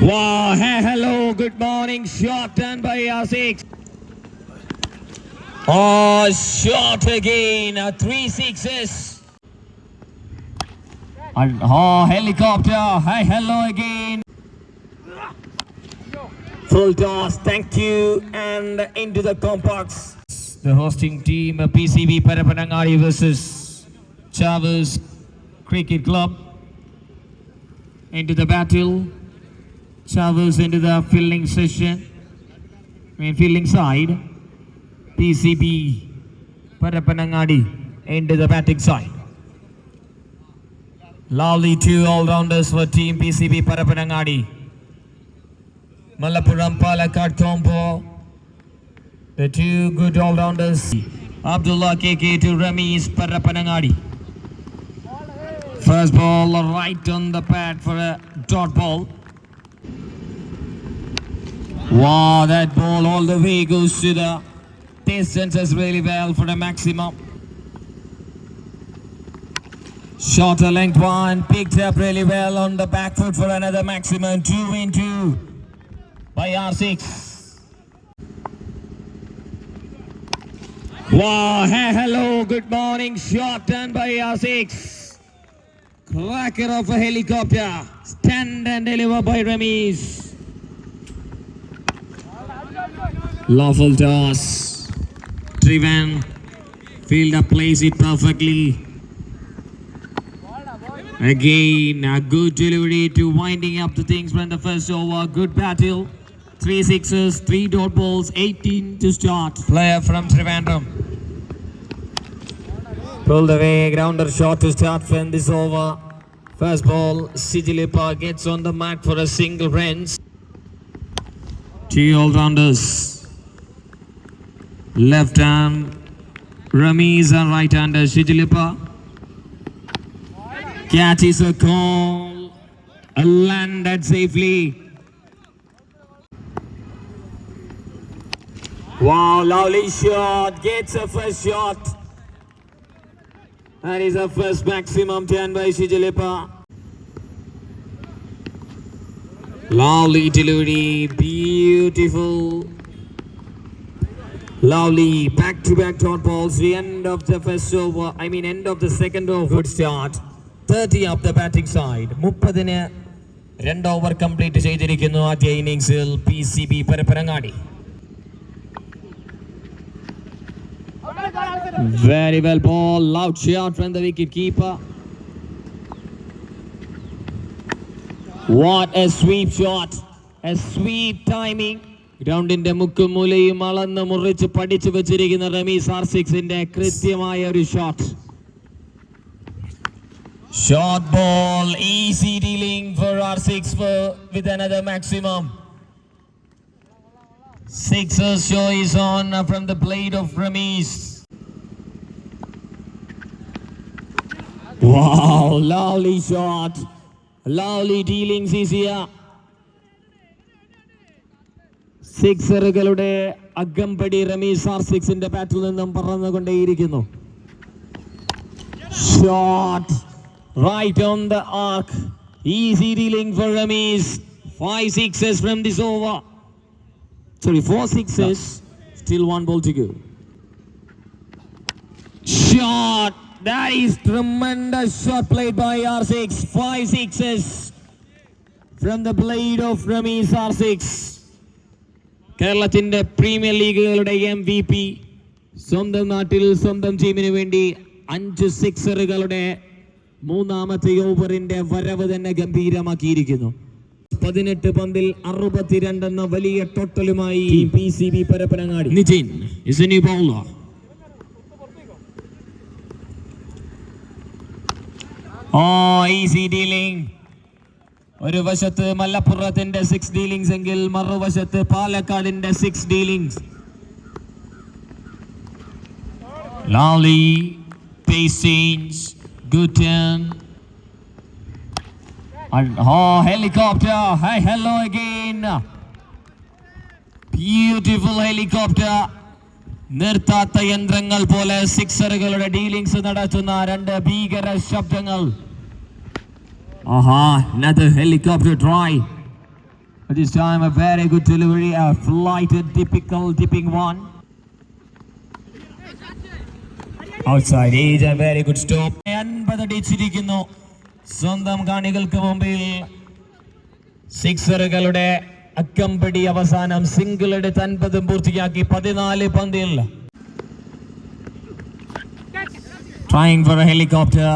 Wow, hey, hello, good morning. Shot done by R6. Oh, shot again. Uh, three sixes. Oh, helicopter. Hi, hello again. Full toss, thank you. And into the complex. The hosting team, PCB Parapanangadi versus Chavez Cricket Club. Into the battle. Chavez into the fielding session. I mean, fielding side. PCB Parapanangadi into the batting side. Lovely two all-rounders for team PCB Parapanangadi. Malappuram Palakkad combo. The two good all-rounders. Abdullah KK to Ramesh Parapanangadi. First ball right on the pad for a dot ball. Wow, that ball all the way goes to the distance distances really well for the maximum. Shorter length one, picked up really well on the back foot for another maximum. Two in two by R6. Wow, hey, hello, good morning. Shot done by R6. Cracker of a helicopter. Stand and deliver by Ramesh. Lawful toss. Driven. Fielder plays it perfectly. Again, a good delivery to winding up the things from the first over. Good battle. Three sixes, three dot balls, 18 to start. Player from Trivandrum. Pulled away, grounder shot to start from this over. First ball, Sijilipa gets on the mat for a single runs. Two all-rounders. Left hand, Ramiz and right hander Sijilipa. Catches a call, landed safely. Wow, lovely shot, gets a first shot. That is a first maximum 10 by Sijilipa. Lovely delivery, beautiful. Lovely back-to-back dot balls. The end of the first over, I mean end of the second over. Good start. 30 up the batting side. മുപ്പതിന് രണ്ട് over complete ചെയ്തിരിക്കുന്നു ആദ്യ ഇന്നിങ്സിൽ P C B Parappanangadi Very well ball, loud shot from the wicket keeper. What a sweep shot, a sweep timing. ഗ്രൗണ്ടിന്റെ മുക്കും മൂലയും അളന്ന് മുറിച്ച് പഠിച്ചു വെച്ചിരിക്കുന്ന റമീസ് ആർ സിക്സിന്റെ കൃത്യമായ ഒരു shot shot ball easy dealing four R six with another maximum Sixers show is on from the blade of Ramesh. Wow, lovely shot. Lovely dealings is here. സിക്സറുകളുടെ അകമ്പടി റമീസ് ആർ സിക്സിന്റെ ബാറ്റിൽ നിന്നും പറന്നുകൊണ്ടേയിരിക്കുന്നു shot right on the arc easy dealing four Ramees five sixes from this over Sorry, four sixes. Still one ball to go. Shot That is tremendous shot played by R6. Five sixes from the blade of Ramesh R6. കേരളത്തിന്റെ premier ലീഗുകളുടെ M V P സ്വന്തം നാട്ടിൽ സ്വന്തം ടീമിന് വേണ്ടി അഞ്ച് സിക്സറുകളുടെ മൂന്നാമത്തെ ഓവറിന്റെ വരവ് തന്നെ ഗംഭീരമാക്കിയിരിക്കുന്നു പതിനെട്ട് പന്തിൽ അറുപത്തിരണ്ട് എന്ന വലിയ ടോട്ടലുമായി P C B Parappanangadi bowler. Oh, easy dealing. ഒരു വശത്ത് മലപ്പുറത്തിന്റെ സിക്സ് ഡീലിംഗ്സ് എങ്കിൽ മറുവശത്ത് പാലക്കാടിന്റെ സിക്സ് ഡീലിംഗ്സ് ലാലി പേസിൻസ് And, oh, helicopter. Hi, hello again. Beautiful helicopter. നിർത്താത്ത യന്ത്രങ്ങൾ പോലെ സിക്സറുകളുടെ ഡീലിംഗ്സ് നടത്തുന്ന രണ്ട് ഭീകര ശബ്ദങ്ങൾ ആഹാ another helicopter try But this time a very good delivery, a flighted, typical dipping one. Outside is a very good stop. അൻപതടിച്ചിരിക്കുന്നു സ്വന്തം കാണികൾക്ക് മുമ്പിൽ സിക്സറുകളുടെ അക്കമ്പടി അവസാനം സിംഗിൾ എടുത്ത് അൻപതും പൂർത്തിയാക്കി പതിനാല് പന്തിൽ ട്രൈങ് ഫോർ ഹെലികോപ്റ്റർ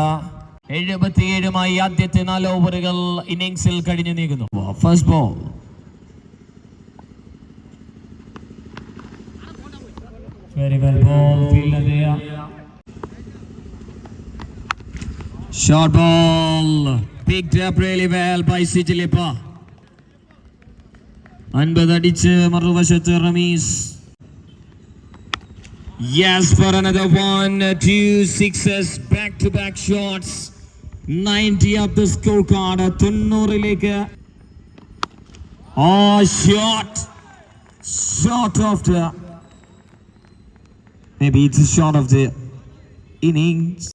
എഴുപത്തിയേഴുമായി ആദ്യത്തെ നാല് ഓവറുകൾ ഇന്നിംഗ്സിൽ കഴിഞ്ഞു നീങ്ങുന്നു. First ball very well ball short ball picked up really well by Sijilipa അൻപത് അടിച്ച് മറുവശത്ത് Ramees. Yes for another one two sixes back to back shots. 90 up the scorecard. തൊണ്ണൂറിലേക്ക് Oh, shot. Shot of the... Maybe it's a shot of the innings.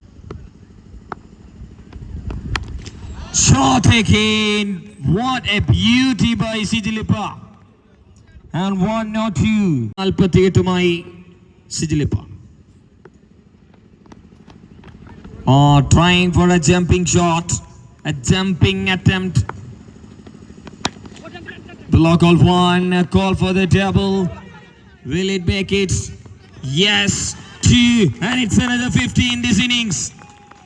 Shot again. What a beauty by Sijilipa. And one or two. നാൽപ്പത്തിയെട്ടുമായി സിജിലിപ്പ Oh, trying for a jumping shot. A jumping attempt. Block of one. A call for the double. Will it make it? Yes. Two. And it's another 50 in this innings.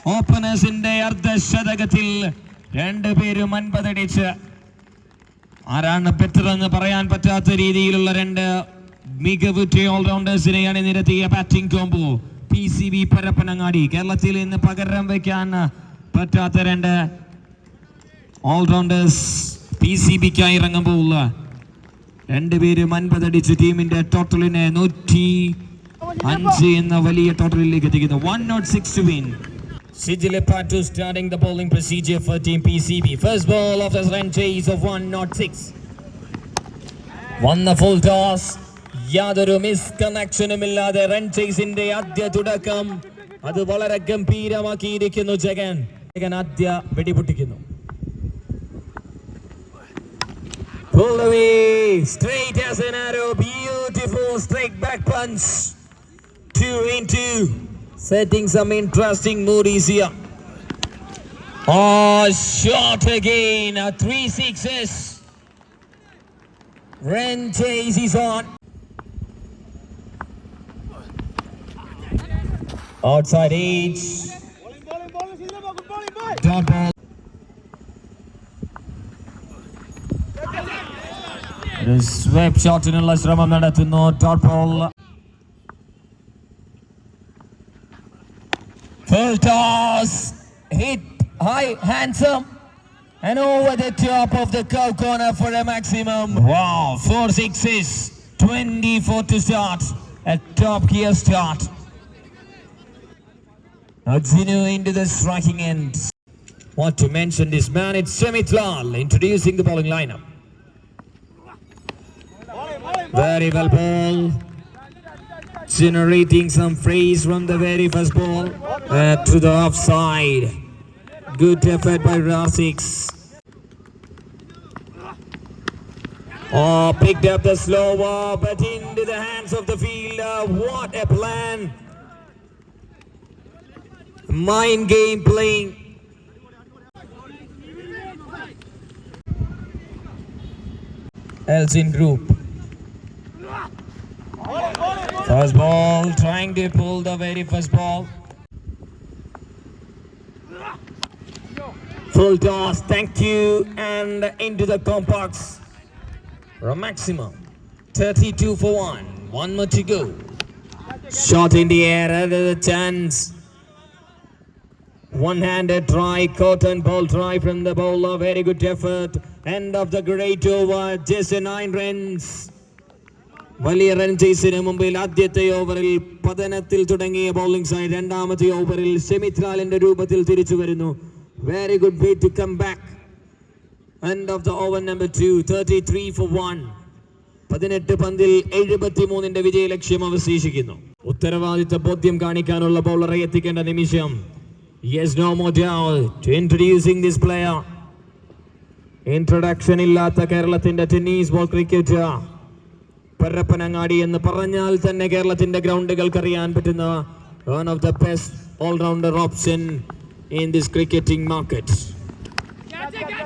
ഓപ്പണേഴ്സിന്റെ അർദ്ധശതകത്തിൽ രണ്ടുപേരും അൻപതടിച്ച് ആരാണ് better എന്ന് പറയാൻ പറ്റാത്ത രീതിയിലുള്ള രണ്ട് മികവുറ്റ ഓൾറൗണ്ടേഴ്സിനെയാണ് നിരത്തിയ batting combo P C B Parappanangadi കേരളത്തിൽ ഇന്ന് പകരം വയ്ക്കാൻ പറ്റാത്ത രണ്ട് ഓൾറൗണ്ടേഴ്സ് പി സി ബിക്കായി ഇറങ്ങുമ്പോൾ രണ്ടുപേരും അൻപതടിച്ച് ടീമിന്റെ ടോട്ടലിനെ നൂറ്റി അഞ്ച് എന്ന വലിയ ടോട്ടലിലേക്ക് എത്തിക്കുന്നു one not six win Sijilipa to starting the bowling procedure for Team PCB. First ball of the run chase of 106. Won the full toss. യാതൊരു മിസ് കണക്ഷനും ഇല്ലാതെ റൺ ചേസിന്റെ ആദ്യ തുടക്കം അത് വളരെ ഗംഭീരമാക്കിയിരിക്കുന്നു ജഗൻ. ജഗൻ ആദ്യ വെടിപൊട്ടിക്കുന്നു. On Outside edge, Bowling, bowling, bowling, Silva, good bowling, boy. dot ball. ഒരു swipe ഷോട്ടിനുള്ള ശ്രമം നടത്തുന്നു dot ball Full toss, hit high, handsome, and over the top of the cow corner for a maximum. Wow, four sixes, 24 to start, a top gear start. Adsinu into the striking end. Want to mention this man, it's Semit Lal introducing the bowling lineup. Very well ball. Generating some phrase from the very first ball uh, to the offside. Good effort by Rasix. Oh, picked up the slower, but into the hands of the fielder. What a plan! Mind game playing. Elsin Group. First ball, trying to pull the very first ball. Full toss, thank you, and into the a maximum 32 for 1. One more to go. Shot in the air, another chance. One handed try, cotton ball try from the bowler. Very good effort. End of the great over, just nine runs. വലിയ run ചേസിന് മുമ്പിൽ ആദ്യത്തെ ഓവറിൽ പതനത്തിൽ തുടങ്ങിയ bowling side രണ്ടാമത്തെ ഓവറിൽ സെമിത്രാലിന്റെ രൂപത്തിൽ തിരിച്ചു വരുന്നു very good way to come back end of the over number two thirty three four one പതിനെട്ട് പന്തിൽ എഴുപത്തി മൂന്നിന്റെ വിജയ ലക്ഷ്യം അവശേഷിക്കുന്നു ഉത്തരവാദിത്ത ബോധ്യം കാണിക്കാനുള്ള ബൗളറെ എത്തിക്കേണ്ട നിമിഷം yes no more doubt introducing this player introduction ഇല്ലാത്ത കേരളത്തിന്റെ ടെന്നീസ് ബോൾ ക്രിക്കറ്റ് പരപ്പനങ്ങാടി എന്ന് പറഞ്ഞാൽ തന്നെ കേരളത്തിന്റെ ഗ്രൗണ്ടുകൾക്ക് അറിയാൻ പറ്റുന്ന one of the best allrounder option in this cricketing market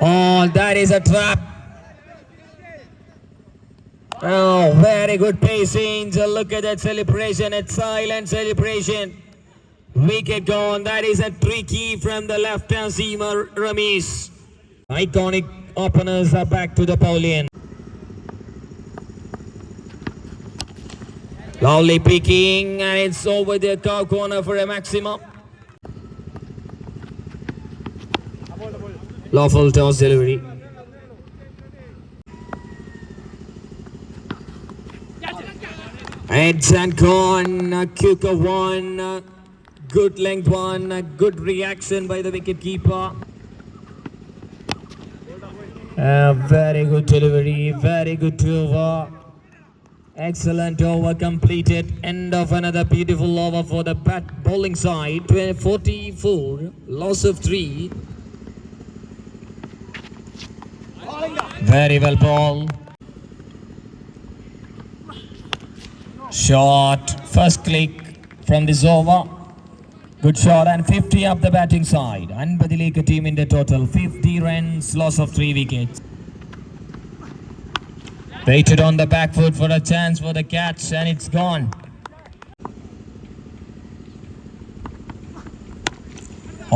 Oh, that is a trap. Oh, very good pacing. So look at that celebration. It's silent celebration. Wicket gone. That is a tricky from the left hand seamer Ramesh. Iconic openers are back to the pavilion. Lovely picking, and it's over the top corner for a maximum. Lawful toss delivery. And gone, a quicker one, good length one, a good reaction by the wicket keeper. A very good delivery, very good over. Excellent over completed. End of another beautiful over for the bat bowling side. 44, loss of three. Very well ball. Shot, first click from this over. Good shot and 50 up the batting side. അൻപതിലേക്ക് ടീമിന്റെ total 50 runs, loss of 3 wickets. Waited on the back foot for a chance for the catch and it's gone.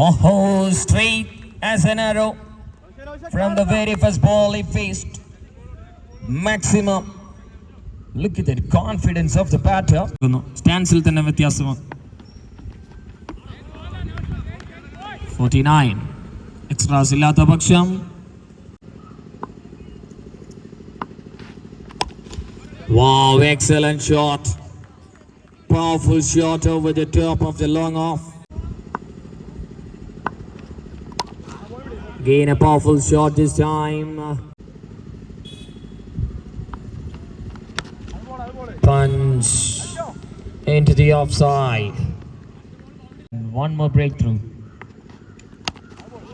Oh, straight as an arrow from the very first ball he faced. Maximum. Look at the confidence of the batter. സ്റ്റാൻസിൽ തന്നെ വ്യത്യാസമാണ് forty nine extras ഇല്ലാത്ത പക്ഷം Wow, excellent shot. Powerful shot over the top of the long off. Again, a powerful shot this time. Punch into the offside. One more breakthrough.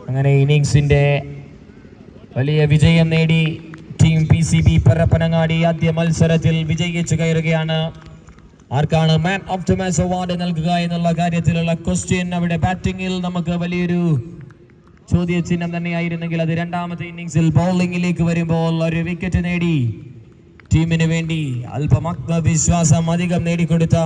അങ്ങനെ ഇന്നിങ്സിന്റെ വലിയ വിജയം നേടി team P C B Parappanangadi ആദ്യ മത്സരത്തിൽ വിജയിച്ചു കയറുകയാണ്. ആർക്കാണ് man of the match award നൽകുക എന്നുള്ള കാര്യത്തിലുള്ള ക്വസ്റ്റ്യൻ അവിടെ ബാറ്റിംഗിൽ നമുക്ക് വലിയൊരു ചോദ്യചിഹ്നം തന്നെയായിരുന്നെങ്കിൽ അത് രണ്ടാമത്തെ ഇന്നിങ്സിൽ ബൗളിംഗിലേക്ക് വരുമ്പോൾ ഒരു വിക്കറ്റ് നേടി. ടീമിന് വേണ്ടി അല്പം ആത്മവിശ്വാസം അധികം നേടിക്കൊടുത്ത